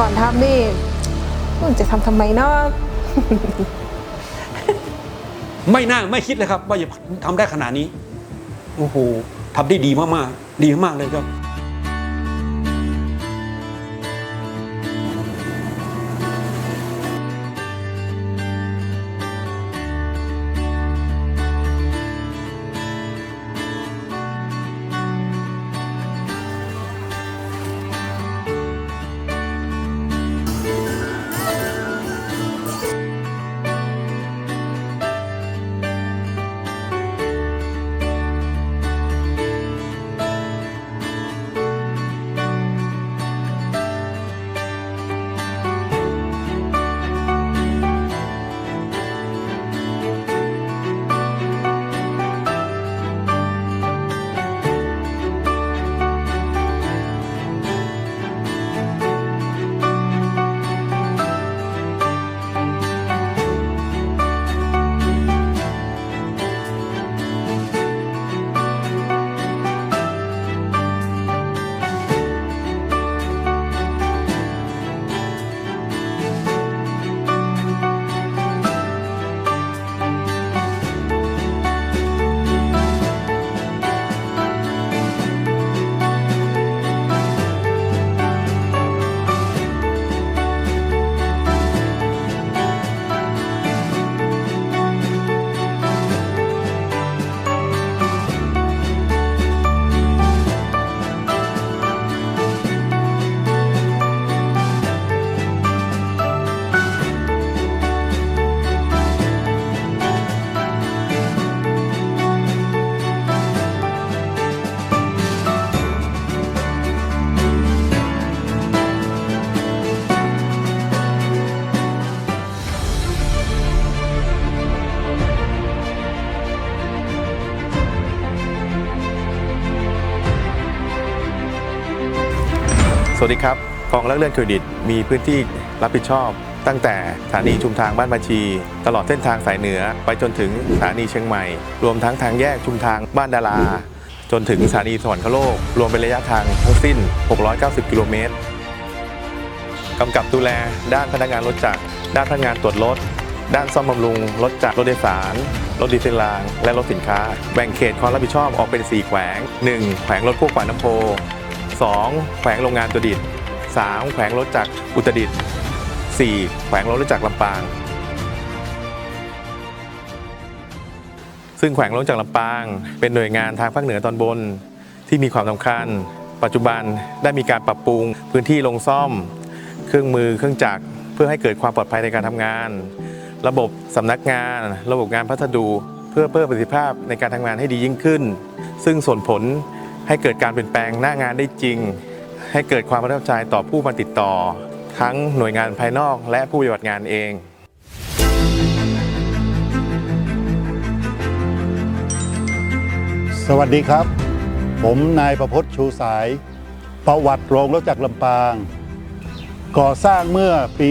ก่อนทำนี่จะทำทำไมเนาะไม่น่าไม่คิดเลยครับ ว่าจะทำได้ขนาดนี้ โอ้โหทำได้ดีมากๆ ดีมากเลยครับ สวัสดีครับกองรักเลื่อนเครดิตมีพื้นที่รับผิดชอบ ตั้งแต่สถานีชุมทางบ้านมาชี ตลอดเส้นทางสายเหนือ ไปจนถึงสถานีเชียงใหม่ รวมทั้งทางแยกชุมทางบ้านดารา จนถึงสถานีสวรรคโลก รวมเป็นระยะทางทั้งสิ้น 690 กิโลเมตรกำกับดูแลด้านพนักงานรถจักร ด้านพนักงานตรวจรถ ด้านซ่อมบำรุง รถจักร รถโดยสาร รถดีเซลราง และรถสินค้า แบ่งเขตความรับผิดชอบออกเป็น 4 แขวง 1. แขวงรถพวกปากน้ำโพ 2. แขวงโรงงานตัวดิษฐ์ 3. แขวงรถจักรอุตรดิตถ์ 4. แขวงรถจักรลำปาง ซึ่งแขวงรถจักรลำปาง เป็นหน่วยงานทางภาคเหนือตอนบนที่มีความสำคัญ ปัจจุบันได้มีการปรับปรุงพื้นที่ลงซ่อม เครื่องมือเครื่องจักรเพื่อให้เกิดความปลอดภัยในการทำงาน ระบบสำนักงาน ระบบงานพัสดุเพื่อเพิ่มประสิทธิภาพในการทำงานให้ดียิ่งขึ้น ซึ่งส่งผล ให้เกิดการเปลี่ยนแปลงหน้างานได้จริง ให้เกิดความประทับใจต่อผู้มาติดต่อ ทั้งหน่วยงานภายนอกและผู้ปฏิบัติงานเองสวัสดีครับ ผมนายประพจน์ชูสาย ประวัติโรงรถจักรลำปาง ก่อสร้างเมื่อปี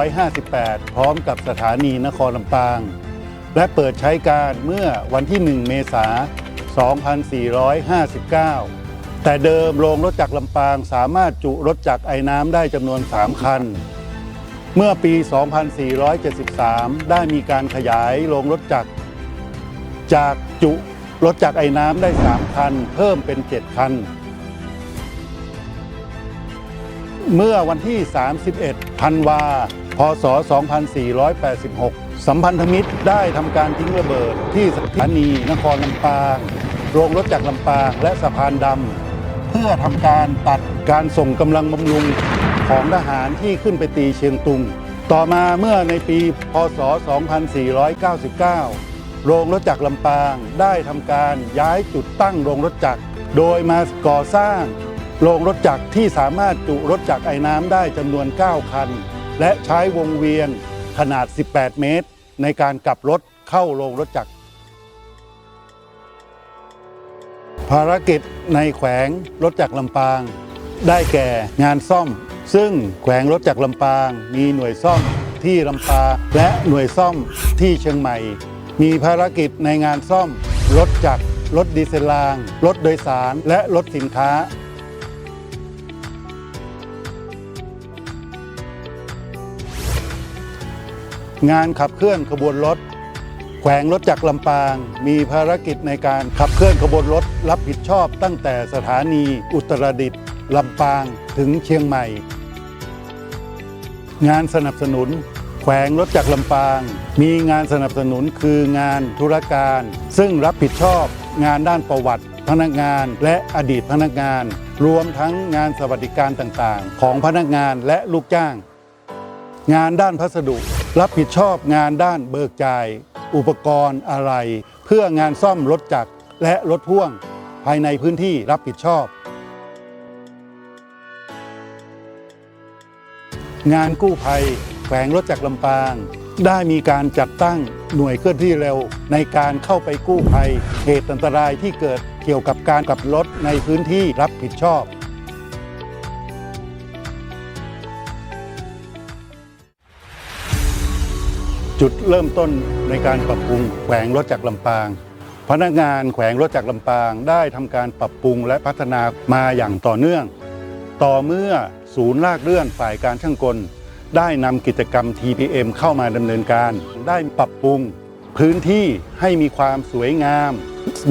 2458 พร้อมกับสถานีนครลำปาง และเปิดใช้การเมื่อวันที่ 1 เมษาย 2459 แต่เดิมโรงรถจักรลำปางสามารถจุรถจักรไอ้น้ำได้จำนวน 3 คัน เมื่อปี 2473 ได้มีการขยายโรงรถจักร จากจุรถจักรไอ้น้ำได้ 3 คัน เพิ่มเป็น 7 คัน เมื่อวันที่ 31 ธันวา พศ 2486 สัมพันธมิตรได้ทำการทิ้งระเบิดที่สถานีนครลำปาง โรงรถจักรลำปางและสะพานดำเพื่อทำการตัดการส่งกำลังบำรุงของทหารที่ขึ้นไปตีเชียงตุง ต่อมาเมื่อในปี พศ 2499 โรงรถจักรลำปางได้ทำการย้ายจุดตั้งโรงรถจักร โดยมาก่อสร้าง โรงรถจักรที่สามารถจุรถจักรไอ้น้ำได้จำนวน 9 คัน และใช้วงเวียนขนาด 18 เมตร ในการกลับรถเข้าโรงรถจักร ภารกิจในแขวงรถจักรลำปาง ได้แก่งานซ่อม ซึ่งแขวงรถจักรลำปาง มีหน่วยซ่อมที่ลำปางและหน่วยซ่อมที่เชียงใหม่ มีภารกิจในงานซ่อม รถจักรรถดีเซลราง รถโดยสารและรถสินค้าางานขับเคลื่อนขบวนรถ แขวงรถจักรลำปาง มีภารกิจในการขับเคลื่อนขบวนรถรับผิดชอบตั้งแต่สถานีอุตรดิตถ์ลำปางถึงเชียงใหม่ งานสนับสนุน แขวงรถจักรลำปาง มีงานสนับสนุนคืองานธุรการ ซึ่งรับผิดชอบงานด้านประวัติ พนักงานและอดีตพนักงาน รวมทั้งงานสวัสดิการต่างๆ ของพนักงานและลูกจ้าง งานด้านพัสดุ รับผิดชอบงานด้านเบิกจ่าย อุปกรณ์อะไร เพื่องานซ่อมรถจักรและรถพ่วงภายในพื้นที่รับผิดชอบ งานกู้ภัยแขวงรถจักรลำปาง ได้มีการจัดตั้งหน่วยเคลื่อนที่เร็ว ในการเข้าไปกู้ภัยเหตุอันตรายที่เกิดเกี่ยวกับการกับรถในพื้นที่รับผิดชอบ จุดเริ่มต้นในการปรับปรุงแขวงรถจักรลำปาง พนักงานแขวงรถจักรลำปางได้ทำการปรับปรุงและพัฒนามาอย่างต่อเนื่อง ต่อเมื่อศูนย์ลากเลื่อนฝ่ายการช่างกล ได้นำกิจกรรม TPM เข้ามาดำเนินการ ได้ปรับปรุงพื้นที่ให้มีความสวยงาม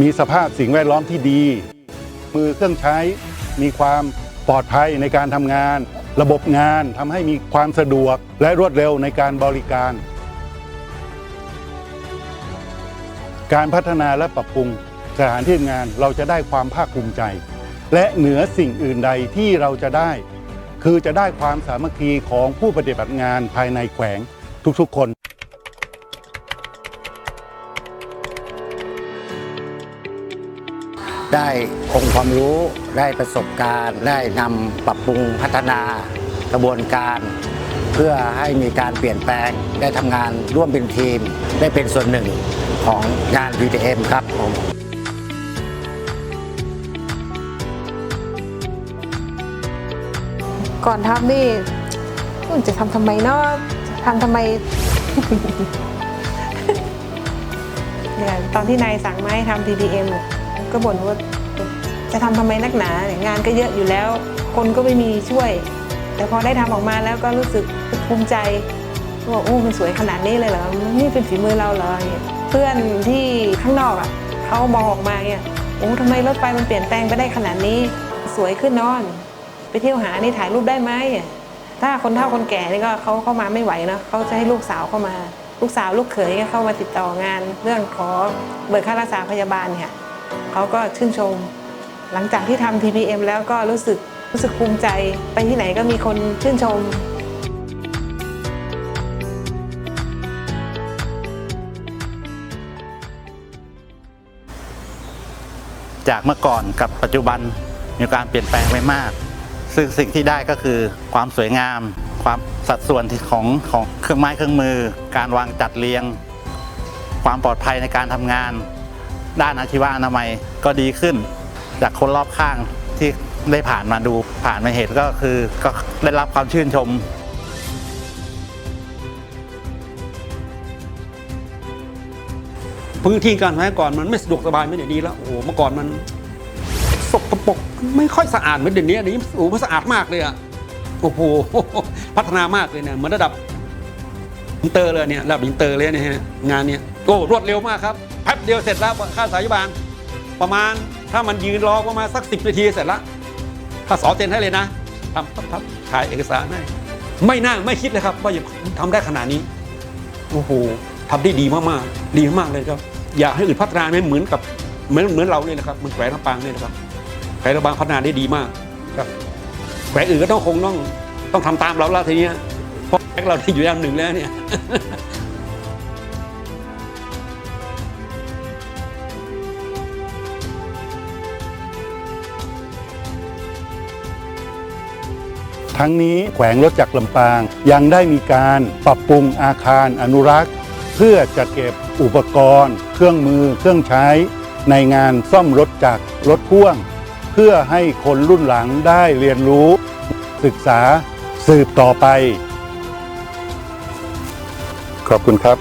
มีสภาพสิ่งแวดล้อมที่ดี มือเครื่องใช้มีความปลอดภัยในการทำงาน ระบบงานทำให้มีความสะดวกและรวดเร็วในการบริการ การพัฒนาและปรับปรุงสถานที่ทำงานเราจะได้ความภาคภูมิใจ และเหนือสิ่งอื่นใดที่เราจะได้ คือจะได้ความสามัคคีของผู้ปฏิบัติงานภายในแขวงทุกๆคนได้องค์ความรู้ได้ประสบการณ์ ได้นำปรับปรุงพัฒนากระบวนการ เพื่อให้มีการเปลี่ยนแปลง ได้ทำงานร่วมเป็นทีม ได้เป็นส่วนหนึ่ง ของงาน VTM ครับผมก่อนทำนี่จะทำทำไมเนาะทำทำไมเนี่ยตอนที่นายสั่งมาให้ทำ TPM อะก็บ่นว่าจะทำทำไมนักหนาเนี่ยงานก็เยอะอยู่แล้ว คนก็ไม่มีช่วย แต่พอได้ทำออกมาแล้วก็รู้สึกภูมิใจว่าโอ้มันสวยขนาดนี้เลยเหรอนี่เป็นฝีมือเราเหรอ เพื่อนที่ข้างนอกอะเขามองออกมาเนี่ยโอ้ทำไมรถไฟมันเปลี่ยนแปลงไปได้ขนาดนี้ สวยขึ้นนอน ไปเที่ยวหานี่ถ่ายรูปได้ไหมถ้าคนเฒ่าคนแก่นี่ก็เขาเข้ามาไม่ไหวนะเขาจะให้ลูกสาวเข้ามา ลูกสาวลูกเขยเข้ามาติดต่องาน เรื่องขอเบิกค่ารักษาพยาบาลเนี่ยเขาก็ชื่นชม หลังจากที่ทำ TPM แล้วก็รู้สึกรู้สึกภูมิใจไปที่ไหนก็มีคนชื่นชม จากเมื่อก่อนกับปัจจุบันมีการเปลี่ยนแปลงไปมาก ซึ่งสิ่งที่ได้ก็คือความสวยงาม ความสัดส่วนของของเครื่องไม้เครื่องมือ การวางจัดเรียง ความปลอดภัยในการทำงาน ด้านอาชีวะอนามัยก็ดีขึ้น จากคนรอบข้างที่ได้ผ่านมาดูผ่านมาเห็นก็คือก็ได้รับความชื่นชม พื้นที่การสมัยก่อนมันไม่สะดวกสบายไม่เดี๋ยวนี้แล้วโอ้โหเมื่อก่อนมันสกปรกไม่ค่อยสะอาดเหมือนเดี๋ยวนี้เดี๋ยวนี้โอ้โหสะอาดมากเลยอะโอ้โหพัฒนามากเลยเนี่ยเหมือนระดับอินเตอร์เลยเนี่ยระดับอินเตอร์เลยเนี่ยฮะงานเนี่ยโอ้รวดเร็วมากครับแป๊บเดียวเสร็จแล้วค่าสายบาลประมาณถ้ามันยืนรอประมาณสักสิบนาทีเสร็จละถ้าสอเซ็นให้เลยนะทำทำทำถ่ายเอกสารให้ไม่น่าไม่คิดเลยครับว่าจะทำได้ขนาดนี้โอ้โหทำได้ดีมากๆ ดีมากเลยครับ อยากให้อื่นพัฒนาไม่เหมือนกับเหมือนเหมือนเราเนี่ยนะครับเหมือนแขวงลำปางเนี่ยนะครับแขวงลำปางพัฒนาได้ดีมากครับแขวงอื่นก็ต้องคงต้องต้องทำตามเราแล้วทีเนี้ยเพราะแขวงเราที่อยู่อย่างหนึ่งแล้วเนี่ยทั้งนี้แขวงรถจักรลำปางยังได้มีการปรับปรุงอาคารอนุรักษ์ เพื่อจัดเก็บ อุปกรณ์ เครื่องมือ เครื่องใช้ ในงานซ่อมรถจากรถพ่วง เพื่อให้คนรุ่นหลังได้เรียนรู้ ศึกษาสืบต่อไป ขอบคุณครับ